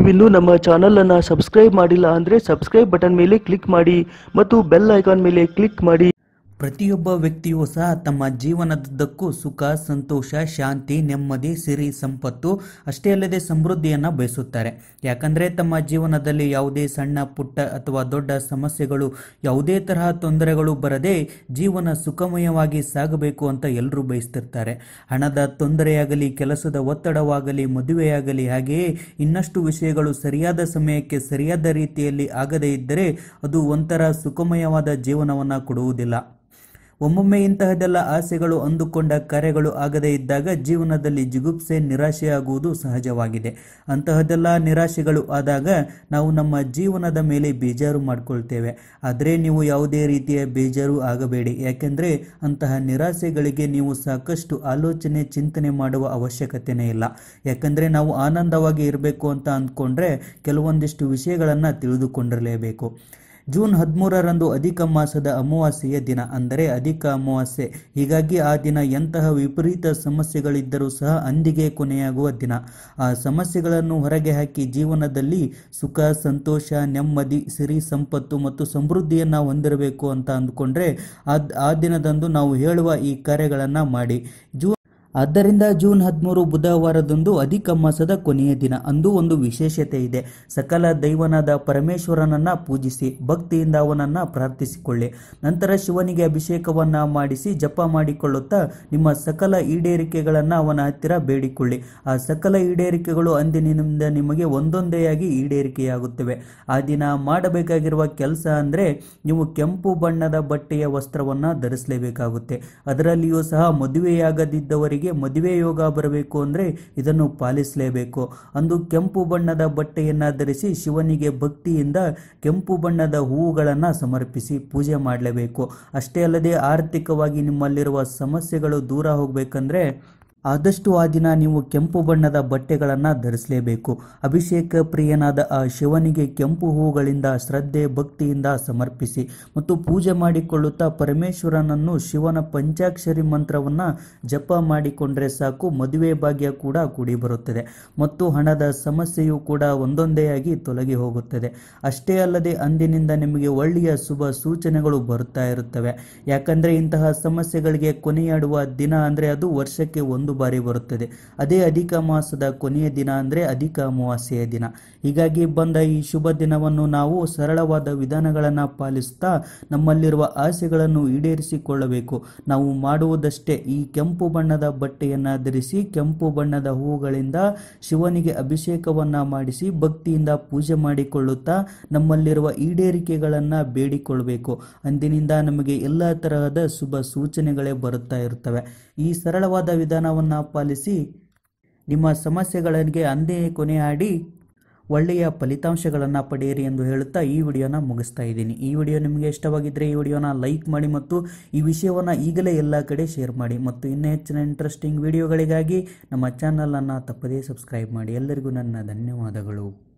ನೀವಿನ್ನೂ ನಮ್ಮ ಚಾನಲನ್ನು ಸಬ್ಸ್ಕ್ರೈಬ್ ಮಾಡಿಲ್ಲ ಅಂದರೆ ಸಬ್ಸ್ಕ್ರೈಬ್ ಬಟನ್ ಮೇಲೆ ಕ್ಲಿಕ್ ಮಾಡಿ ಮತ್ತು ಬೆಲ್ ಐಕಾನ್ ಮೇಲೆ ಕ್ಲಿಕ್ ಮಾಡಿ. ಪ್ರತಿಯೊಬ್ಬ ವ್ಯಕ್ತಿಯೂ ಸಹ ತಮ್ಮ ಜೀವನದುದ್ದಕ್ಕೂ ಸುಖ, ಸಂತೋಷ, ಶಾಂತಿ, ನೆಮ್ಮದಿ, ಸಿರಿ, ಸಂಪತ್ತು ಅಷ್ಟೇ ಅಲ್ಲದೆ ಸಮೃದ್ಧಿಯನ್ನು ಬಯಸುತ್ತಾರೆ. ಯಾಕಂದರೆ ತಮ್ಮ ಜೀವನದಲ್ಲಿ ಯಾವುದೇ ಸಣ್ಣ, ಪುಟ್ಟ ಅಥವಾ ದೊಡ್ಡ ಸಮಸ್ಯೆಗಳು, ಯಾವುದೇ ತರಹ ತೊಂದರೆಗಳು ಬರದೆ ಜೀವನ ಸುಖಮಯವಾಗಿ ಸಾಗಬೇಕು ಅಂತ ಎಲ್ಲರೂ ಬಯಸ್ತಿರ್ತಾರೆ. ಹಣದ ತೊಂದರೆಯಾಗಲಿ, ಕೆಲಸದ ಒತ್ತಡವಾಗಲಿ, ಮದುವೆಯಾಗಲಿ ಹಾಗೆಯೇ ಇನ್ನಷ್ಟು ವಿಷಯಗಳು ಸರಿಯಾದ ಸಮಯಕ್ಕೆ ಸರಿಯಾದ ರೀತಿಯಲ್ಲಿ ಆಗದೇ ಇದ್ದರೆ ಅದು ಒಂಥರ ಸುಖಮಯವಾದ ಜೀವನವನ್ನು ಕೊಡುವುದಿಲ್ಲ. ಒಮ್ಮೊಮ್ಮೆ ಇಂತಹದೆಲ್ಲ ಆಸೆಗಳು ಅಂದುಕೊಂಡ ಕರೆಗಳು ಆಗದೇ ಇದ್ದಾಗ ಜೀವನದಲ್ಲಿ ಜಿಗುಪ್ಸೆ, ನಿರಾಶೆಯಾಗುವುದು ಸಹಜವಾಗಿದೆ. ಅಂತಹದೆಲ್ಲ ನಿರಾಶೆಗಳು ಆದಾಗ ನಾವು ನಮ್ಮ ಜೀವನದ ಮೇಲೆ ಬೇಜಾರು ಮಾಡಿಕೊಳ್ತೇವೆ. ಆದರೆ ನೀವು ಯಾವುದೇ ರೀತಿಯ ಬೇಜಾರು ಆಗಬೇಡಿ. ಯಾಕೆಂದರೆ ಅಂತಹ ನಿರಾಸೆಗಳಿಗೆ ನೀವು ಸಾಕಷ್ಟು ಆಲೋಚನೆ, ಚಿಂತನೆ ಮಾಡುವ ಅವಶ್ಯಕತೆಯೇ ಇಲ್ಲ. ಯಾಕಂದರೆ ನಾವು ಆನಂದವಾಗಿ ಇರಬೇಕು ಅಂತ ಅಂದ್ಕೊಂಡ್ರೆ ಕೆಲವೊಂದಿಷ್ಟು ವಿಷಯಗಳನ್ನು ತಿಳಿದುಕೊಂಡಿರಲೇಬೇಕು. ಜೂನ್ ಹದಿಮೂರರಂದು ಅಧಿಕ ಮಾಸದ ಅಮಾವಾಸ್ಯೆಯ ದಿನ ಅಂದರೆ ಅಧಿಕ ಅಮಾವಾಸ್ಯೆ. ಹೀಗಾಗಿ ಆ ದಿನ ಎಂತಹ ವಿಪರೀತ ಸಮಸ್ಯೆಗಳಿದ್ದರೂ ಸಹ ಅಂದಿಗೆ ಕೊನೆಯಾಗುವ ದಿನ. ಆ ಸಮಸ್ಯೆಗಳನ್ನು ಹೊರಗೆ ಹಾಕಿ ಜೀವನದಲ್ಲಿ ಸುಖ, ಸಂತೋಷ, ನೆಮ್ಮದಿ, ಸಿರಿ, ಸಂಪತ್ತು ಮತ್ತು ಸಮೃದ್ಧಿಯನ್ನು ಹೊಂದಿರಬೇಕು ಅಂತ ಅಂದುಕೊಂಡ್ರೆ ಆ ದಿನದಂದು ನಾವು ಹೇಳುವ ಈ ಕಾರ್ಯಗಳನ್ನು ಮಾಡಿ. ಜೂನ್ ಆದ್ದರಿಂದ ಜೂನ್ ಹದಿಮೂರು ಬುಧವಾರದಂದು ಅಧಿಕ ಮಾಸದ ಕೊನೆಯ ದಿನ. ಅಂದು ಒಂದು ವಿಶೇಷತೆ ಇದೆ. ಸಕಲ ದೈವನಾದ ಪರಮೇಶ್ವರನನ್ನ ಪೂಜಿಸಿ, ಭಕ್ತಿಯಿಂದ ಅವನನ್ನ ಪ್ರಾರ್ಥಿಸಿಕೊಳ್ಳಿ. ನಂತರ ಶಿವನಿಗೆ ಅಭಿಷೇಕವನ್ನ ಮಾಡಿಸಿ, ಜಪ ಮಾಡಿಕೊಳ್ಳುತ್ತಾ ನಿಮ್ಮ ಸಕಲ ಈಡೇರಿಕೆಗಳನ್ನು ಅವನ ಹತ್ತಿರ ಬೇಡಿಕೊಳ್ಳಿ. ಆ ಸಕಲ ಈಡೇರಿಕೆಗಳು ಅಂದಿನಿಂದ ನಿಮಗೆ ಒಂದೊಂದೇಯಾಗಿ ಈಡೇರಿಕೆಯಾಗುತ್ತವೆ. ಆ ದಿನ ಮಾಡಬೇಕಾಗಿರುವ ಕೆಲಸ ಅಂದರೆ ನೀವು ಕೆಂಪು ಬಣ್ಣದ ಬಟ್ಟೆಯ ವಸ್ತ್ರವನ್ನು ಧರಿಸಲೇಬೇಕಾಗುತ್ತೆ. ಅದರಲ್ಲಿಯೂ ಸಹ ಮದುವೆಯಾಗದಿದ್ದವರಿಗೆ ಮದುವೆ ಯೋಗ ಬರಬೇಕು ಅಂದರೆ ಇದನ್ನು ಪಾಲಿಸಲೇಬೇಕು. ಅಂದು ಕೆಂಪು ಬಣ್ಣದ ಬಟ್ಟೆಯನ್ನು ಧರಿಸಿ ಶಿವನಿಗೆ ಭಕ್ತಿಯಿಂದ ಕೆಂಪು ಬಣ್ಣದ ಹೂವುಗಳನ್ನು ಸಮರ್ಪಿಸಿ ಪೂಜೆ ಮಾಡಲೇಬೇಕು. ಅಷ್ಟೇ ಅಲ್ಲದೆ ಆರ್ಥಿಕವಾಗಿ ನಿಮ್ಮಲ್ಲಿರುವ ಸಮಸ್ಯೆಗಳು ದೂರ ಹೋಗಬೇಕಂದ್ರೆ ಆದಷ್ಟು ಆ ದಿನ ನೀವು ಕೆಂಪು ಬಣ್ಣದ ಬಟ್ಟೆಗಳನ್ನು ಧರಿಸಲೇಬೇಕು. ಅಭಿಷೇಕ ಪ್ರಿಯನಾದ ಆ ಶಿವನಿಗೆ ಕೆಂಪು ಹೂಗಳಿಂದ ಶ್ರದ್ಧೆ, ಭಕ್ತಿಯಿಂದ ಸಮರ್ಪಿಸಿ ಮತ್ತು ಪೂಜೆ ಮಾಡಿಕೊಳ್ಳುತ್ತಾ ಪರಮೇಶ್ವರನನ್ನು ಶಿವನ ಪಂಚಾಕ್ಷರಿ ಮಂತ್ರವನ್ನು ಜಪ ಮಾಡಿಕೊಂಡ್ರೆ ಸಾಕು, ಮದುವೆ ಭಾಗ್ಯ ಕೂಡ ಕೂಡಿ ಬರುತ್ತದೆ. ಮತ್ತು ಹಣದ ಸಮಸ್ಯೆಯು ಕೂಡ ಒಂದೊಂದೇ ಆಗಿ ತೊಲಗಿ ಹೋಗುತ್ತದೆ. ಅಷ್ಟೇ ಅಲ್ಲದೆ ಅಂದಿನಿಂದ ನಿಮಗೆ ಒಳ್ಳೆಯ ಶುಭ ಸೂಚನೆಗಳು ಬರುತ್ತಾ ಇರುತ್ತವೆ. ಯಾಕಂದರೆ ಇಂತಹ ಸಮಸ್ಯೆಗಳಿಗೆ ಕೊನೆಯಾಡುವ ದಿನ ಅಂದರೆ ಅದು ವರ್ಷಕ್ಕೆ ಒಂದು ಬಾರಿ ಬರುತ್ತದೆ. ಅದೇ ಅಧಿಕ ಮಾಸದ ಕೊನೆಯ ದಿನ ಅಂದರೆ ಅಧಿಕ ಅಮಾವಾಸ್ಯೆಯ ದಿನ. ಹೀಗಾಗಿ ಬಂದ ಈ ಶುಭ ದಿನವನ್ನು ನಾವು ಸರಳವಾದ ವಿಧಾನಗಳನ್ನು ಪಾಲಿಸ್ತಾ ನಮ್ಮಲ್ಲಿರುವ ಆಸೆಗಳನ್ನು ಈಡೇರಿಸಿಕೊಳ್ಳಬೇಕು. ನಾವು ಮಾಡುವುದಷ್ಟೇ ಈ ಕೆಂಪು ಬಣ್ಣದ ಬಟ್ಟೆಯನ್ನು ಧರಿಸಿ ಕೆಂಪು ಬಣ್ಣದ ಹೂಗಳಿಂದ ಶಿವನಿಗೆ ಅಭಿಷೇಕವನ್ನು ಮಾಡಿಸಿ ಭಕ್ತಿಯಿಂದ ಪೂಜೆ ಮಾಡಿಕೊಳ್ಳುತ್ತಾ ನಮ್ಮಲ್ಲಿರುವ ಈಡೇರಿಕೆಗಳನ್ನು ಬೇಡಿಕೊಳ್ಳಬೇಕು. ಅಂದಿನಿಂದ ನಮಗೆ ಎಲ್ಲ ತರಹದ ಶುಭ ಸೂಚನೆಗಳೇ ಬರುತ್ತಾ ಇರುತ್ತವೆ. ಈ ಸರಳವಾದ ವಿಧಾನವನ್ನು ಪಾಲಿಸಿ ನಿಮ್ಮ ಸಮಸ್ಯೆಗಳಿಗೆ ಅಂದೇ ಕೊನೆ ಆಡಿ ಒಳ್ಳೆಯ ಫಲಿತಾಂಶಗಳನ್ನು ಪಡೆಯಿರಿ ಎಂದು ಹೇಳುತ್ತಾ ಈ ವಿಡಿಯೋನ ಮುಗಿಸ್ತಾ ಇದ್ದೀನಿ. ಈ ವಿಡಿಯೋ ನಿಮಗೆ ಇಷ್ಟವಾಗಿದ್ದರೆ ಈ ವಿಡಿಯೋನ ಲೈಕ್ ಮಾಡಿ ಮತ್ತು ಈ ವಿಷಯವನ್ನು ಈಗಲೇ ಎಲ್ಲ ಕಡೆ ಶೇರ್ ಮಾಡಿ. ಮತ್ತು ಇನ್ನೂ ಹೆಚ್ಚಿನ ಇಂಟ್ರೆಸ್ಟಿಂಗ್ ವಿಡಿಯೋಗಳಿಗಾಗಿ ನಮ್ಮ ಚಾನಲನ್ನು ತಪ್ಪದೇ ಸಬ್ಸ್ಕ್ರೈಬ್ ಮಾಡಿ. ಎಲ್ಲರಿಗೂ ನನ್ನ ಧನ್ಯವಾದಗಳು.